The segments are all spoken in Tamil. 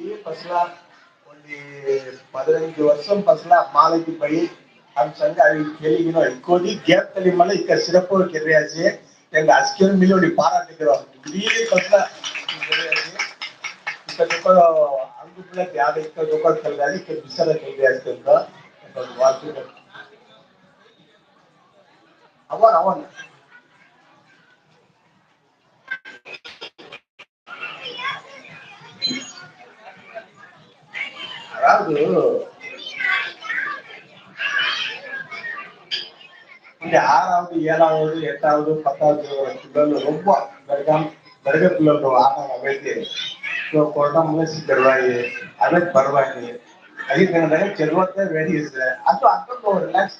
ಈ ಫಸಲ ಒಂದು ಪದನೈದು ವರ್ಷ ಫಸಲ ಮಾಲಕ್ಕೆ ಬಳಿ ನಮ್ಮ ಸಂಘ ಕೇಳಿಗಿನ ಇಕ್ಕೋದಿ ಗ್ಯಾಪ್ ತಲೆ ಮೇಲೆ ಈಗ ಸಿರಪ್ ಕೆರೆಯಾಸಿ ಹೆಂಗೆ ಅಸ್ಕಿನ ಮೇಲೆ ಒಂದು ಪಾರಾಟಿದ್ರು ಇಡೀ ಫಸಲ ಇಕ್ಕ ಜೊಕ ಅಂಗು ಬಿಡಕ್ಕೆ ಯಾವ ಇಕ್ಕ ಜೊಕ ಕಲ್ದಾಡಿ ಇಕ್ಕ ಬಿಸಲ ಕಲ್ದಾಡಿ ಅಂತ ವಾರ್ತೆ ಅವನ್ ಅವನ್ அதாவது இந்த ஆறாவது ஏழாவது எட்டாவது பத்தாவது பிள்ளைகள் ரொம்ப பெருகாம் பெருக பிள்ளைகள் ஆடாங்க வைத்து ಕೊಡಂಬ ಸಿದ್ಧವಾಗಿ ಅದಕ್ಕೆ ಪರವಾಗಿ ಅದಕ್ಕೆ ನನಗೆ ಚೆಲುವತ್ತೆ ವೆರಿ ಇಸ್ ಅದು ಅಷ್ಟೊಂದು ರಿಲ್ಯಾಕ್ಸ್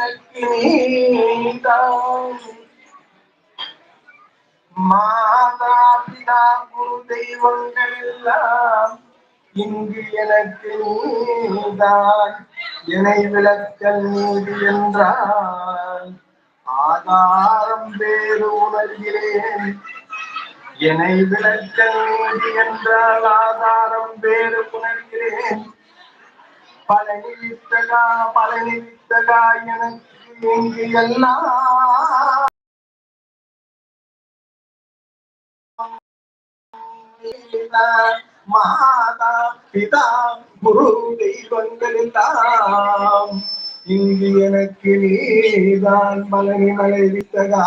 எனக்கு நீதான் மாதா பிதா குரு தெய்வங்கள் எல்லாம் இங்கு எனக்கு நீதான் இணை விளக்கல் நீதி என்றால் ஆதாரம் வேறு உணர்கிறேன். என்னை விளக்கல் நீதி என்றால் ஆதாரம் வேறு உணர்கிறேன். பழனி வித்தகா பழனி வித்தகா எனக்கு எங்கு எல்லாம் மாதா பிதா குரு தெய்வங்களெல்லாம் இங்கு எனக்கு நீதான் பழனி மலை வித்தகா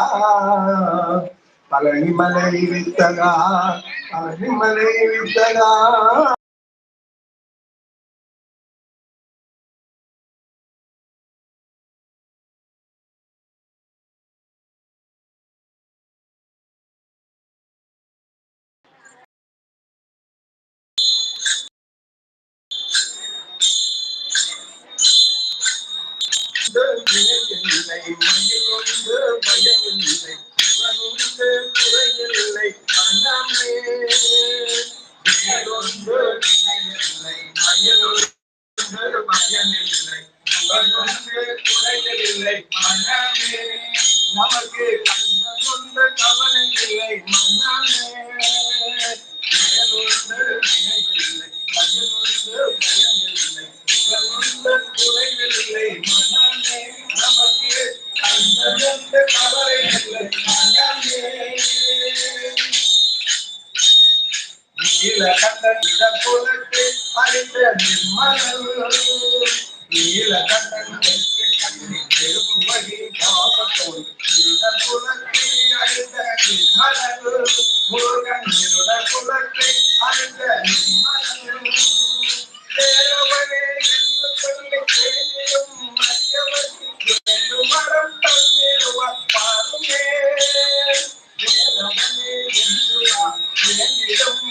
பழனி மலை வித்தகா பழனி மலை வித்தகா மயிலுண்டு பயமில்லை இவனுண்டு குறையில்லை மனமே வேறொன்று நிலையில்லை மயிலுண்டு பயமில்லை இவனுண்டு குறையில்லை மனமே நமக்கு கண்டம் கவலை இல்லை மனமே நீலகண்டன் இடப்புலத்து அழிந்த நிர்மலல் நீலகண்டன் திருப்புமதி காப்பத்தோடு இடப்புலத்தை அழிந்த நிர்மலல் முருகன் இருடப்புலத்தை அழிந்த நிர்மலல் தேவனே என்று சொல்லி தேடியும் அறியவருக்கு என்று மரம் தந்திடுவார் பாருமே. தேவனே என்று என்னிடம்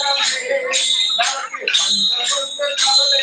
குறையில்லை மனமே நமக்கு பஞ்சமொன்று கவலை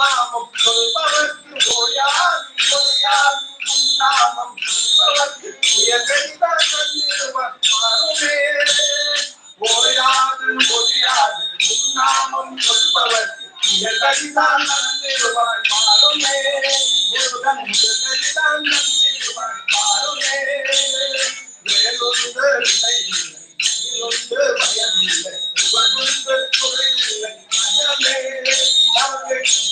உன்னாமம் சொல்பவர்க்கு ஓயாது ஓயாது உன்னாமம் சொல்பவர்க்கு உயர்கடிதான் தந்திடுவார் மாறுமே ஓயாது ஒழியாது உன்னாமம் சொல்பவர்க்கு உயர்கடிதான் தந்திடுவார் மாறுமே முருகன் உயர்கடிதான் தந்திடுவார் மாறுமே வேறொன்று இல்லை வேறொன்று பயமில்லை உவனுண்டு குறையில்லை மனமே நமக்கு மனொன்று கவலையில்லை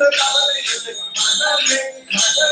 மனமே மனமே